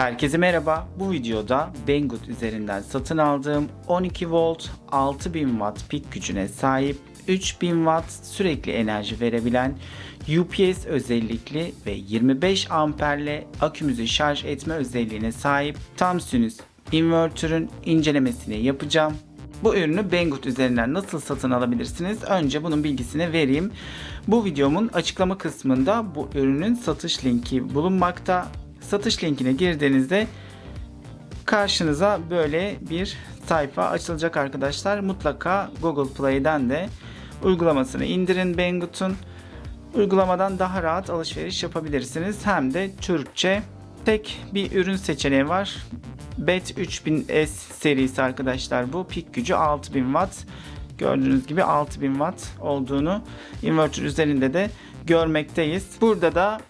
Herkese merhaba. Bu videoda Banggood üzerinden satın aldığım 12 volt 6000 watt pik gücüne sahip 3000 watt sürekli enerji verebilen UPS özellikli ve 25 amperle akümüzü şarj etme özelliğine sahip tam sinüs invertörün incelemesini yapacağım. Bu ürünü Banggood üzerinden nasıl satın alabilirsiniz? Önce bunun bilgisini vereyim. Bu videomun açıklama kısmında bu ürünün satış linki bulunmakta. Satış linkine girdiğinizde karşınıza böyle bir sayfa açılacak arkadaşlar. Mutlaka Google Play'den de uygulamasını indirin Banggood'un. Uygulamadan daha rahat alışveriş yapabilirsiniz. Hem de Türkçe tek bir ürün seçeneği var. BET 3000S serisi arkadaşlar bu. Pik gücü 6000 watt. Gördüğünüz gibi 6000 watt olduğunu inverter üzerinde de görmekteyiz. Burada da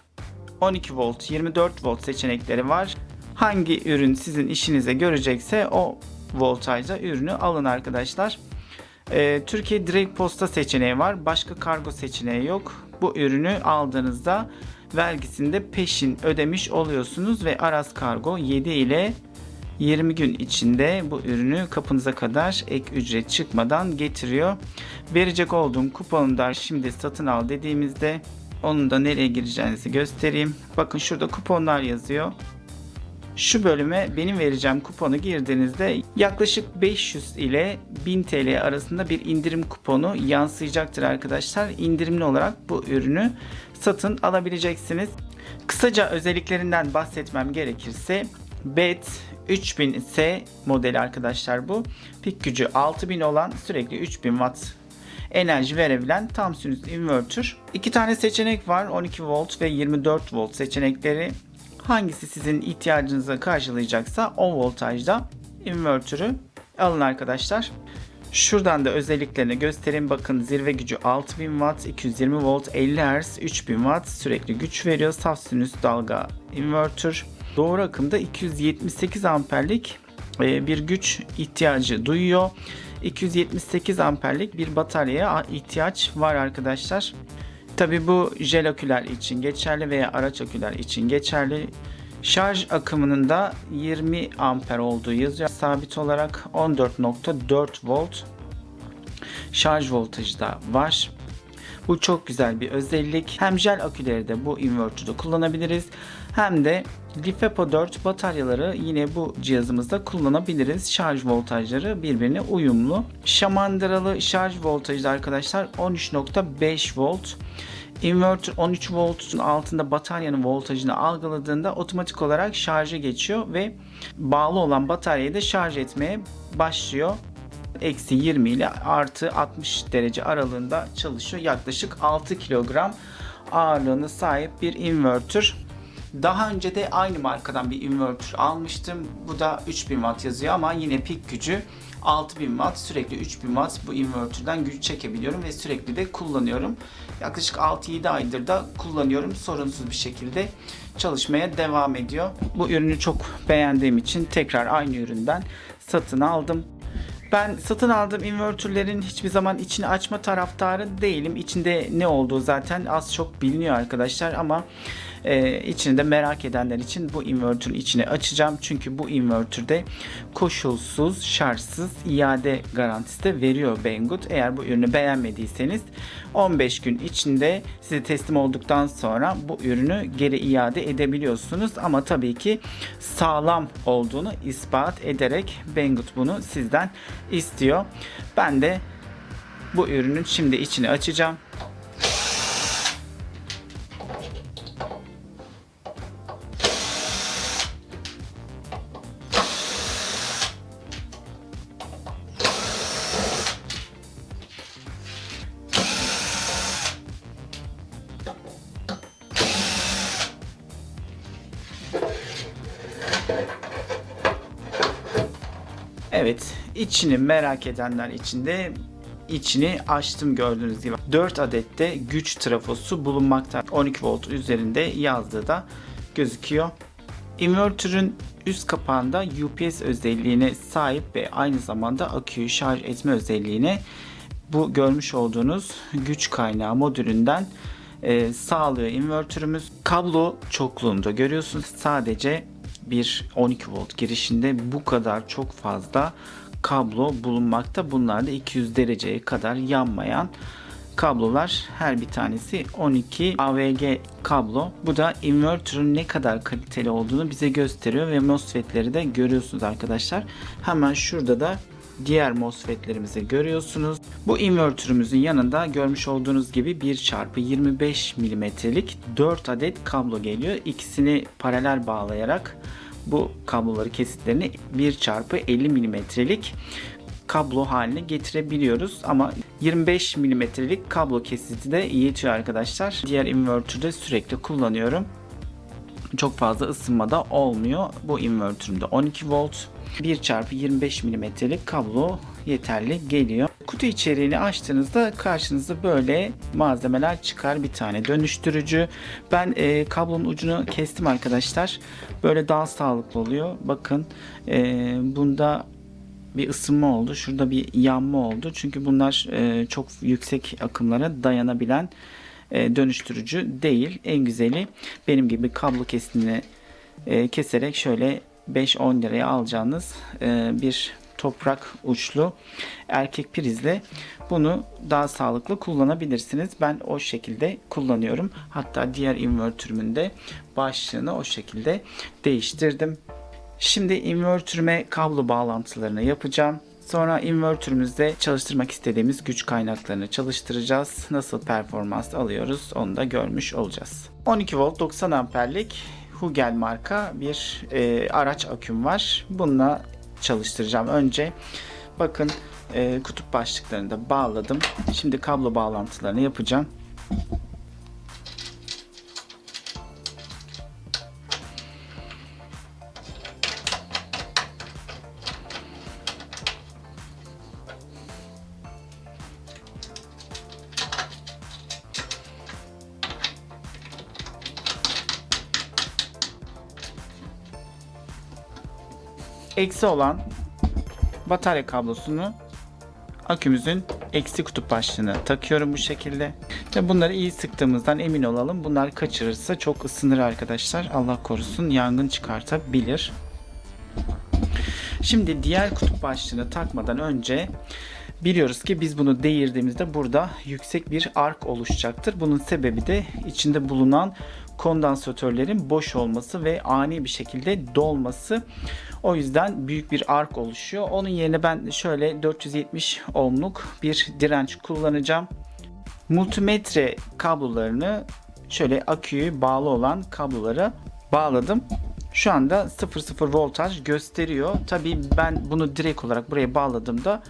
12 volt, 24 volt seçenekleri var. Hangi ürün sizin işinize görecekse o voltajda ürünü alın arkadaşlar. Ee, Türkiye direkt posta seçeneği var. Başka kargo seçeneği yok. Bu ürünü aldığınızda vergisini de peşin ödemiş oluyorsunuz ve Aras Kargo 7 ile 20 gün içinde bu ürünü kapınıza kadar ek ücret çıkmadan getiriyor. Verecek olduğum kuponu da şimdi satın al dediğimizde onun da nereye gireceğinizi göstereyim. Bakın şurada kuponlar yazıyor. Şu bölüme benim vereceğim kuponu girdiğinizde yaklaşık 500 ile 1000 TL arasında bir indirim kuponu yansıyacaktır arkadaşlar. İndirimli olarak bu ürünü satın alabileceksiniz. Kısaca özelliklerinden bahsetmem gerekirse BET 3000S modeli arkadaşlar bu. Pik gücü 6000 olan sürekli 3000 watt enerji verebilen tam sinüs inverter. İki tane seçenek var. 12 volt ve 24 volt seçenekleri. Hangisi sizin ihtiyacınızı karşılayacaksa o voltajda inverter'ı alın arkadaşlar. Şuradan da özelliklerini göstereyim. Bakın zirve gücü 6000 watt, 220 volt, 50 Hz, 3000 watt sürekli güç veriyor. Saf sinüs dalga inverter. Doğru akımda 278 amperlik e, bir güç ihtiyacı duyuyor. 278 amperlik bir bataryaya ihtiyaç var arkadaşlar. Tabi bu jel aküler için geçerli veya araç aküler için geçerli. Şarj akımının da 20 amper olduğu yazıyor. Sabit olarak 14.4 volt şarj voltajı da var. Bu çok güzel bir özellik. Hem jel aküleri de bu inverter'da kullanabiliriz. Hem de LiFePO 4 bataryaları yine bu cihazımızda kullanabiliriz. Şarj voltajları birbirine uyumlu. Şamandıralı şarj voltajı da arkadaşlar 13.5 volt. Inverter 13 voltun altında bataryanın voltajını algıladığında otomatik olarak şarja geçiyor ve bağlı olan bataryayı da şarj etmeye başlıyor eksi 20 ile artı 60 derece aralığında çalışıyor. Yaklaşık 6 kilogram ağırlığına sahip bir inverter. Daha önce de aynı markadan bir inverter almıştım. Bu da 3000 watt yazıyor ama yine pik gücü 6000 watt. Sürekli 3000 watt bu inverterden güç çekebiliyorum ve sürekli de kullanıyorum. Yaklaşık 6-7 aydır da kullanıyorum. Sorunsuz bir şekilde çalışmaya devam ediyor. Bu ürünü çok beğendiğim için tekrar aynı üründen satın aldım. Ben satın aldığım inverterlerin hiçbir zaman içini açma taraftarı değilim. İçinde ne olduğu zaten az çok biliniyor arkadaşlar ama e, içini de merak edenler için bu inverter'ın içini açacağım. Çünkü bu inverter'de koşulsuz, şartsız iade garantisi de veriyor Banggood. Eğer bu ürünü beğenmediyseniz 15 gün içinde size teslim olduktan sonra bu ürünü geri iade edebiliyorsunuz. Ama tabii ki sağlam olduğunu ispat ederek Banggood bunu sizden istiyor. Ben de bu ürünün şimdi içini açacağım. İçini merak edenler için de içini açtım gördüğünüz gibi. 4 adette güç trafosu bulunmakta. 12 volt üzerinde yazdığı da gözüküyor. Inverter'ın üst kapağında UPS özelliğine sahip ve aynı zamanda aküyü şarj etme özelliğine bu görmüş olduğunuz güç kaynağı modülünden e, sağlıyor inverterimiz. Kablo çokluğunda görüyorsunuz. Sadece bir 12 volt girişinde bu kadar çok fazla kablo bulunmakta. Bunlar da 200 dereceye kadar yanmayan kablolar. Her bir tanesi 12 AVG kablo. Bu da inverter'ın ne kadar kaliteli olduğunu bize gösteriyor ve MOSFET'leri de görüyorsunuz arkadaşlar. Hemen şurada da diğer MOSFET'lerimizi görüyorsunuz. Bu inverter'ımızın yanında görmüş olduğunuz gibi 1 çarpı 25 milimetrelik 4 adet kablo geliyor. İkisini paralel bağlayarak bu kabloları kesitlerini 1 çarpı 50 milimetrelik kablo haline getirebiliyoruz ama 25 milimetrelik kablo kesiti de yetiyor arkadaşlar. Diğer inverter'de sürekli kullanıyorum. Çok fazla ısınma da olmuyor. Bu inverter'ımda 12 volt 1 çarpı 25 milimetrelik kablo yeterli geliyor. Kutu içeriğini açtığınızda karşınıza böyle malzemeler çıkar. Bir tane dönüştürücü. Ben e, kablonun ucunu kestim arkadaşlar. Böyle daha sağlıklı oluyor. Bakın e, bunda bir ısınma oldu. Şurada bir yanma oldu. Çünkü bunlar e, çok yüksek akımlara dayanabilen e, dönüştürücü değil. En güzeli benim gibi kablo kesimini e, keserek şöyle 5-10 liraya alacağınız e, bir toprak uçlu erkek prizle bunu daha sağlıklı kullanabilirsiniz. Ben o şekilde kullanıyorum. Hatta diğer invertörümün de başlığını o şekilde değiştirdim. Şimdi invertörüme kablo bağlantılarını yapacağım. Sonra invertörümüzde çalıştırmak istediğimiz güç kaynaklarını çalıştıracağız. Nasıl performans alıyoruz onu da görmüş olacağız. 12 volt 90 amperlik Hugel marka bir e, araç aküm var. Bununla çalıştıracağım. Önce bakın e, kutup başlıklarını da bağladım. Şimdi kablo bağlantılarını yapacağım. Eksi olan batarya kablosunu akümüzün eksi kutup başlığına takıyorum bu şekilde. Ve bunları iyi sıktığımızdan emin olalım. Bunlar kaçırırsa çok ısınır arkadaşlar. Allah korusun yangın çıkartabilir. Şimdi diğer kutup başlığını takmadan önce biliyoruz ki biz bunu değirdiğimizde burada yüksek bir ark oluşacaktır. Bunun sebebi de içinde bulunan kondansatörlerin boş olması ve ani bir şekilde dolması. O yüzden büyük bir ark oluşuyor. Onun yerine ben şöyle 470 ohmluk bir direnç kullanacağım. Multimetre kablolarını şöyle aküyü bağlı olan kablolara bağladım. Şu anda 00 voltaj gösteriyor. Tabii ben bunu direkt olarak buraya bağladığımda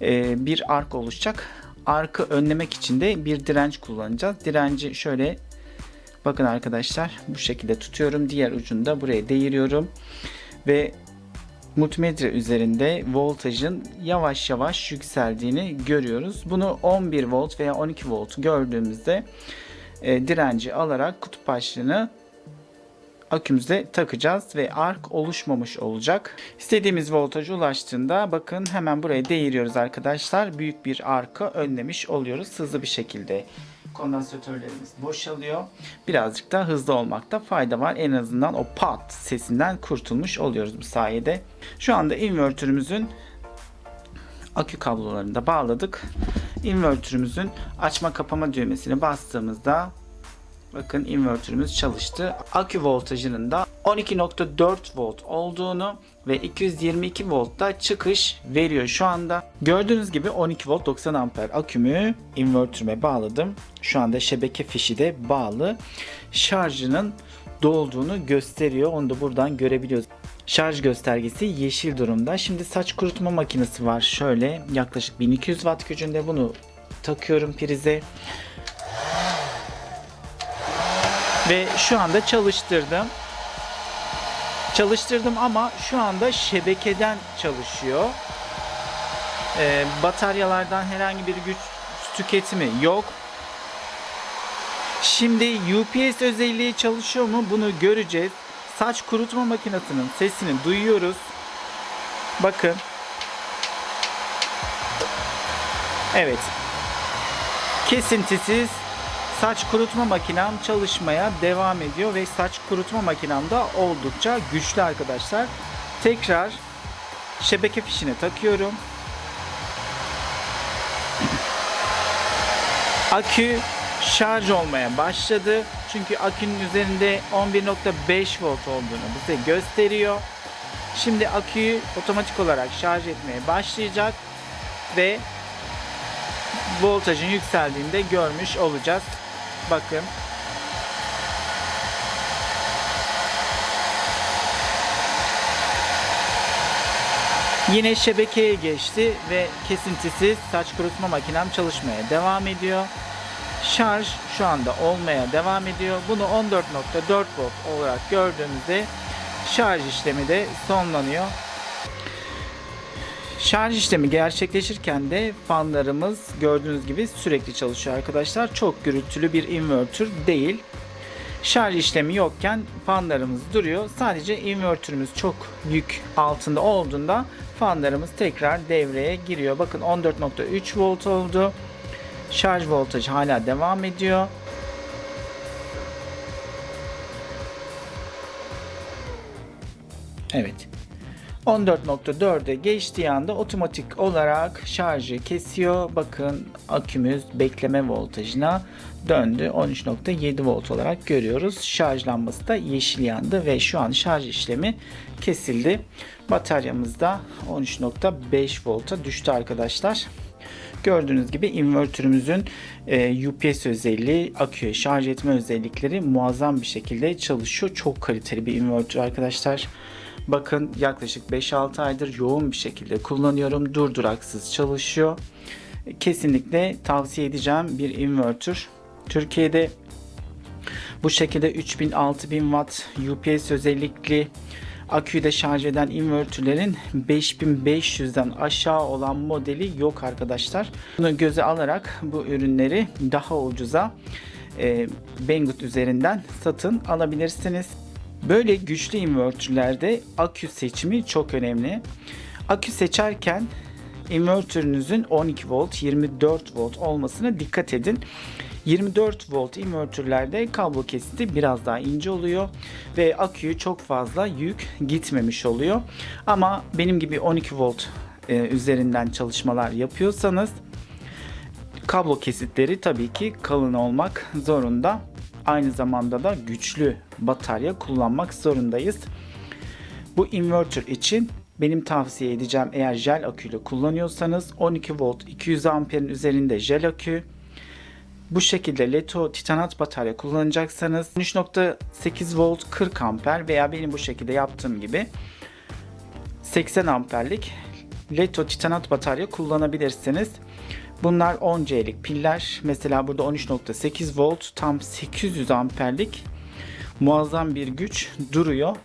e, bir ark oluşacak. Arkı önlemek için de bir direnç kullanacağız. Direnci şöyle bakın arkadaşlar bu şekilde tutuyorum. Diğer ucunu da buraya değiriyorum. Ve multimetre üzerinde voltajın yavaş yavaş yükseldiğini görüyoruz. Bunu 11 volt veya 12 volt gördüğümüzde e, direnci alarak kutup başlığını akümüze takacağız ve ark oluşmamış olacak. İstediğimiz voltaja ulaştığında bakın hemen buraya değiriyoruz arkadaşlar. Büyük bir arkı önlemiş oluyoruz hızlı bir şekilde. Kondansatörlerimiz boşalıyor. Birazcık da hızlı olmakta fayda var. En azından o pat sesinden kurtulmuş oluyoruz bu sayede. Şu anda invertörümüzün akü kablolarını da bağladık. Invertörümüzün açma kapama düğmesini bastığımızda Bakın invertörümüz çalıştı. Akü voltajının da 12.4 volt olduğunu ve 222 voltta çıkış veriyor şu anda. Gördüğünüz gibi 12 volt 90 amper akümü invertörüme bağladım. Şu anda şebeke fişi de bağlı. Şarjının dolduğunu gösteriyor. Onu da buradan görebiliyoruz. Şarj göstergesi yeşil durumda. Şimdi saç kurutma makinesi var. Şöyle yaklaşık 1200 watt gücünde bunu takıyorum prize. Ve şu anda çalıştırdım. Çalıştırdım ama şu anda şebekeden çalışıyor. Ee, bataryalardan herhangi bir güç tüketimi yok. Şimdi UPS özelliği çalışıyor mu bunu göreceğiz. Saç kurutma makinesinin sesini duyuyoruz. Bakın. Evet. Kesintisiz Saç kurutma makinem çalışmaya devam ediyor ve saç kurutma makinem da oldukça güçlü arkadaşlar. Tekrar şebeke fişine takıyorum. Akü şarj olmaya başladı. Çünkü akünün üzerinde 11.5 volt olduğunu bize gösteriyor. Şimdi aküyü otomatik olarak şarj etmeye başlayacak ve voltajın yükseldiğini de görmüş olacağız. Bakın. Yine şebekeye geçti ve kesintisiz saç kurutma makinem çalışmaya devam ediyor. Şarj şu anda olmaya devam ediyor. Bunu 14.4 volt olarak gördüğümüzde şarj işlemi de sonlanıyor. Şarj işlemi gerçekleşirken de fanlarımız gördüğünüz gibi sürekli çalışıyor arkadaşlar. Çok gürültülü bir inverter değil. Şarj işlemi yokken fanlarımız duruyor. Sadece inverterimiz çok yük altında olduğunda fanlarımız tekrar devreye giriyor. Bakın 14.3 volt oldu. Şarj voltajı hala devam ediyor. Evet. 14.4'e geçtiği anda otomatik olarak şarjı kesiyor. Bakın akümüz bekleme voltajına döndü. 13.7 volt olarak görüyoruz. Şarj lambası da yeşil yandı ve şu an şarj işlemi kesildi. Bataryamız da 13.5 volta düştü arkadaşlar. Gördüğünüz gibi invertörümüzün e, UPS özelliği, aküye şarj etme özellikleri muazzam bir şekilde çalışıyor. Çok kaliteli bir invertör arkadaşlar. Bakın yaklaşık 5-6 aydır yoğun bir şekilde kullanıyorum. Durduraksız çalışıyor. Kesinlikle tavsiye edeceğim bir invertör. Türkiye'de bu şekilde 3000-6000 watt UPS özellikli aküyü de şarj eden invertörlerin 5500'den aşağı olan modeli yok arkadaşlar. Bunu göze alarak bu ürünleri daha ucuza e, Banggood üzerinden satın alabilirsiniz. Böyle güçlü invertörlerde akü seçimi çok önemli. Akü seçerken invertörünüzün 12 volt 24 volt olmasına dikkat edin. 24 volt invertörlerde kablo kesiti biraz daha ince oluyor ve aküyü çok fazla yük gitmemiş oluyor. Ama benim gibi 12 volt e, üzerinden çalışmalar yapıyorsanız kablo kesitleri tabii ki kalın olmak zorunda. Aynı zamanda da güçlü batarya kullanmak zorundayız. Bu inverter için benim tavsiye edeceğim eğer jel aküyle kullanıyorsanız 12 volt 200 amperin üzerinde jel akü bu şekilde Leto titanat batarya kullanacaksanız 3.8 volt 40 amper veya benim bu şekilde yaptığım gibi 80 amperlik Leto titanat batarya kullanabilirsiniz. Bunlar 10C'lik piller. Mesela burada 13.8 volt tam 800 amperlik muazzam bir güç duruyor.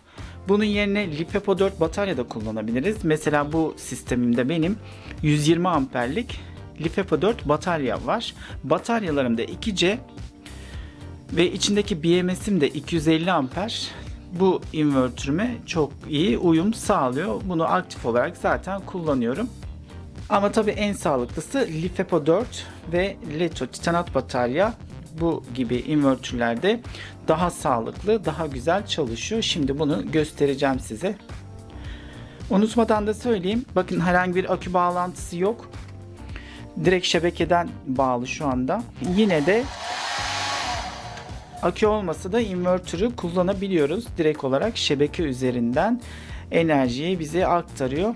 Bunun yerine LiPepo 4 batarya da kullanabiliriz. Mesela bu sistemimde benim 120 amperlik LiPepo 4 batarya var. Bataryalarımda 2C ve içindeki BMS'im de 250 amper. Bu invertörüme çok iyi uyum sağlıyor. Bunu aktif olarak zaten kullanıyorum. Ama tabii en sağlıklısı LiFePO 4 ve Leto titanat batarya bu gibi invertörlerde daha sağlıklı, daha güzel çalışıyor. Şimdi bunu göstereceğim size. Unutmadan da söyleyeyim. Bakın herhangi bir akü bağlantısı yok. Direkt şebekeden bağlı şu anda. Yine de akü olmasa da invertörü kullanabiliyoruz. Direkt olarak şebeke üzerinden enerjiyi bize aktarıyor.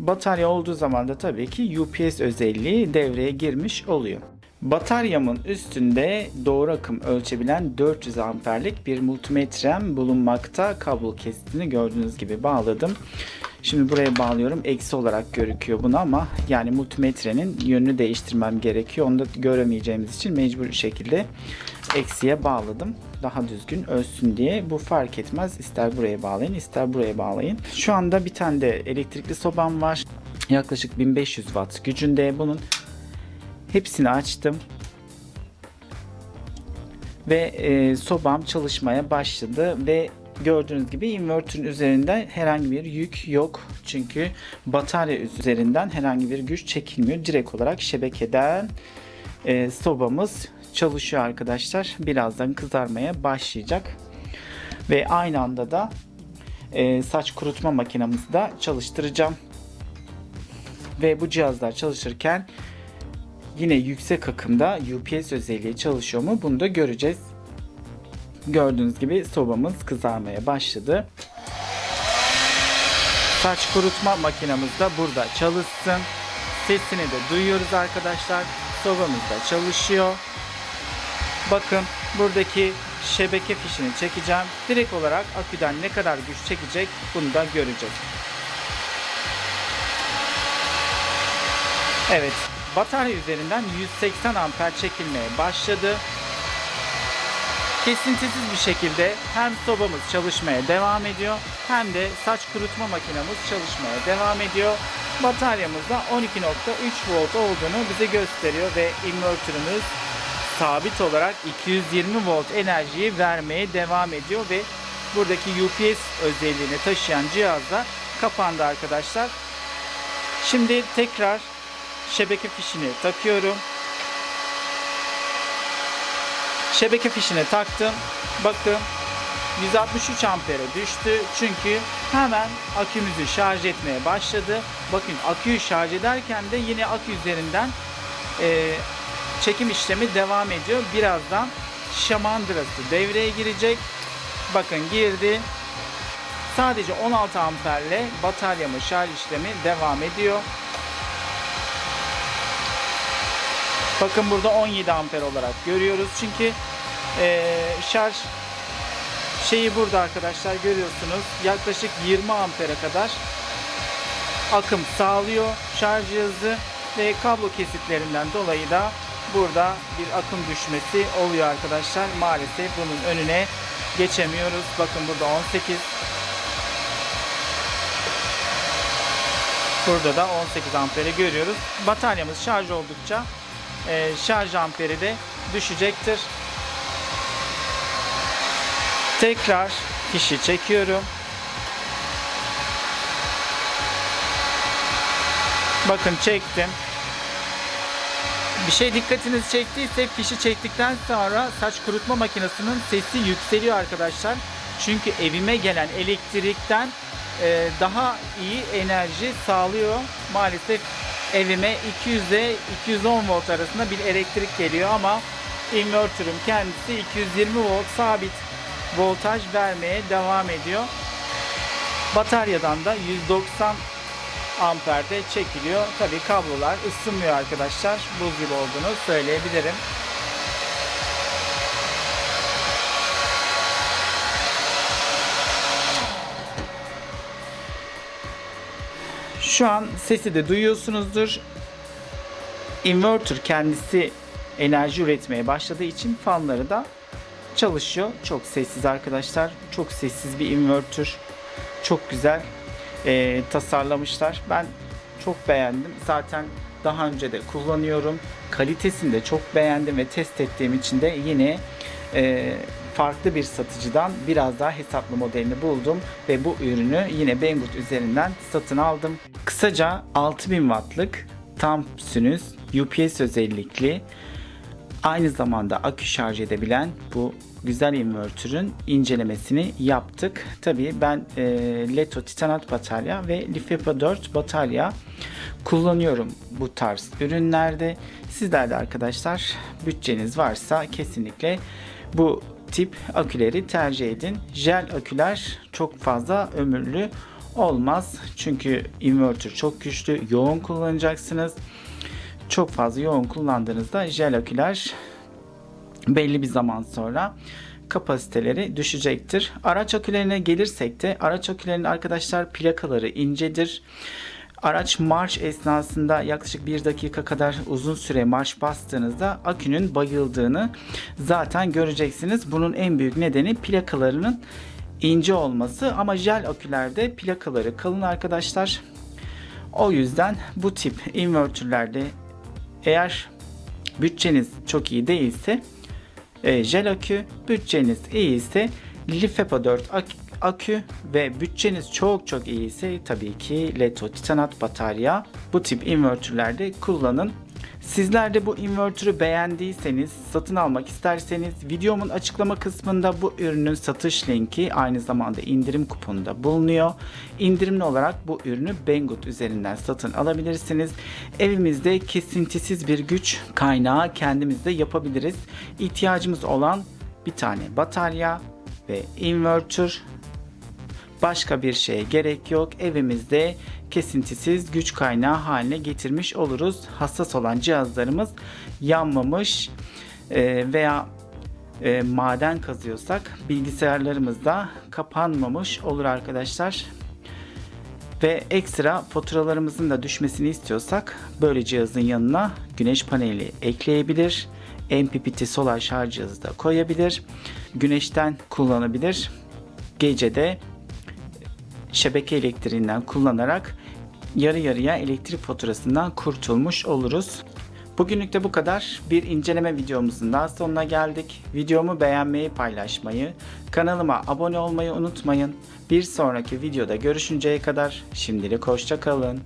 Batarya olduğu zaman da tabii ki UPS özelliği devreye girmiş oluyor. Bataryamın üstünde doğru akım ölçebilen 400 amperlik bir multimetrem bulunmakta. Kablo kesitini gördüğünüz gibi bağladım. Şimdi buraya bağlıyorum. Eksi olarak gözüküyor bunu ama yani multimetrenin yönünü değiştirmem gerekiyor. Onu da göremeyeceğimiz için mecbur şekilde eksiye bağladım. Daha düzgün ölsün diye. Bu fark etmez. İster buraya bağlayın ister buraya bağlayın. Şu anda bir tane de elektrikli sobam var. Yaklaşık 1500 watt gücünde. Bunun hepsini açtım. Ve e, sobam çalışmaya başladı ve gördüğünüz gibi invertörün üzerinde herhangi bir yük yok. Çünkü batarya üzerinden herhangi bir güç çekilmiyor. Direkt olarak şebekeden e, sobamız çalışıyor arkadaşlar. Birazdan kızarmaya başlayacak. Ve aynı anda da e, saç kurutma makinamızı da çalıştıracağım. Ve bu cihazlar çalışırken yine yüksek akımda UPS özelliği çalışıyor mu bunu da göreceğiz. Gördüğünüz gibi sobamız kızarmaya başladı. Saç kurutma makinamız da burada çalışsın. Sesini de duyuyoruz arkadaşlar. Sobamız da çalışıyor. Bakın buradaki şebeke fişini çekeceğim. Direkt olarak aküden ne kadar güç çekecek bunu da göreceğiz. Evet, batarya üzerinden 180 amper çekilmeye başladı. Kesintisiz bir şekilde hem sobamız çalışmaya devam ediyor hem de saç kurutma makinamız çalışmaya devam ediyor. Bataryamızda 12.3 volt olduğunu bize gösteriyor ve invertörümüz sabit olarak 220 volt enerjiyi vermeye devam ediyor ve buradaki UPS özelliğini taşıyan cihaz da kapandı arkadaşlar. Şimdi tekrar şebeke fişini takıyorum. Şebeke fişine taktım. Bakın 163 ampere düştü. Çünkü hemen akümüzü şarj etmeye başladı. Bakın aküyü şarj ederken de yine akü üzerinden e, çekim işlemi devam ediyor. Birazdan şamandırası devreye girecek. Bakın girdi. Sadece 16 amperle bataryamın şarj işlemi devam ediyor. Bakın burada 17 amper olarak görüyoruz. Çünkü e, şarj şeyi burada arkadaşlar görüyorsunuz. Yaklaşık 20 ampere kadar akım sağlıyor şarj cihazı ve kablo kesitlerinden dolayı da burada bir akım düşmesi oluyor arkadaşlar. Maalesef bunun önüne geçemiyoruz. Bakın burada 18 Burada da 18 amperi görüyoruz. Bataryamız şarj oldukça e, şarj amperi de düşecektir. Tekrar fişi çekiyorum. Bakın çektim. Bir şey dikkatinizi çektiyse fişi çektikten sonra saç kurutma makinesinin sesi yükseliyor arkadaşlar. Çünkü evime gelen elektrikten e, daha iyi enerji sağlıyor. Maalesef evime 200 ile 210 volt arasında bir elektrik geliyor ama invertörüm kendisi 220 volt sabit voltaj vermeye devam ediyor. Bataryadan da 190 amperde çekiliyor. Tabi kablolar ısınmıyor arkadaşlar. Buz gibi olduğunu söyleyebilirim. Şu an sesi de duyuyorsunuzdur. Inverter kendisi enerji üretmeye başladığı için fanları da çalışıyor. Çok sessiz arkadaşlar. Çok sessiz bir inverter. Çok güzel e, tasarlamışlar. Ben çok beğendim. Zaten daha önce de kullanıyorum. Kalitesini de çok beğendim ve test ettiğim için de yine e, farklı bir satıcıdan biraz daha hesaplı modelini buldum ve bu ürünü yine Banggood üzerinden satın aldım. Kısaca 6000 wattlık tam sinüs UPS özellikli aynı zamanda akü şarj edebilen bu güzel invertörün incelemesini yaptık. Tabii ben e, Leto Titanat batarya ve Lifepa 4 batarya kullanıyorum bu tarz ürünlerde. Sizler de arkadaşlar bütçeniz varsa kesinlikle bu tip aküleri tercih edin. Jel aküler çok fazla ömürlü olmaz. Çünkü inverter çok güçlü, yoğun kullanacaksınız. Çok fazla yoğun kullandığınızda jel aküler belli bir zaman sonra kapasiteleri düşecektir. Araç akülerine gelirsek de araç akülerinin arkadaşlar plakaları incedir. Araç marş esnasında yaklaşık bir dakika kadar uzun süre marş bastığınızda akünün bayıldığını zaten göreceksiniz. Bunun en büyük nedeni plakalarının ince olması ama jel akülerde plakaları kalın arkadaşlar. O yüzden bu tip invertörlerde eğer bütçeniz çok iyi değilse e, jel akü, bütçeniz iyi ise Lifepa 4 ak- akü ve bütçeniz çok çok iyi ise tabii ki Leto Titanat batarya bu tip invertörlerde kullanın. Sizler de bu invertörü beğendiyseniz, satın almak isterseniz videomun açıklama kısmında bu ürünün satış linki aynı zamanda indirim kuponunda bulunuyor. İndirimli olarak bu ürünü Banggood üzerinden satın alabilirsiniz. Evimizde kesintisiz bir güç kaynağı kendimizde yapabiliriz. İhtiyacımız olan bir tane batarya ve invertör başka bir şeye gerek yok. Evimizde kesintisiz güç kaynağı haline getirmiş oluruz. Hassas olan cihazlarımız yanmamış e, veya e, maden kazıyorsak bilgisayarlarımızda kapanmamış olur arkadaşlar. Ve ekstra faturalarımızın da düşmesini istiyorsak böyle cihazın yanına güneş paneli ekleyebilir. MPPT solar şarj cihazı da koyabilir. Güneşten kullanabilir. Gecede şebeke elektriğinden kullanarak yarı yarıya elektrik faturasından kurtulmuş oluruz. Bugünlük de bu kadar. Bir inceleme videomuzun daha sonuna geldik. Videomu beğenmeyi, paylaşmayı, kanalıma abone olmayı unutmayın. Bir sonraki videoda görüşünceye kadar şimdilik hoşça kalın.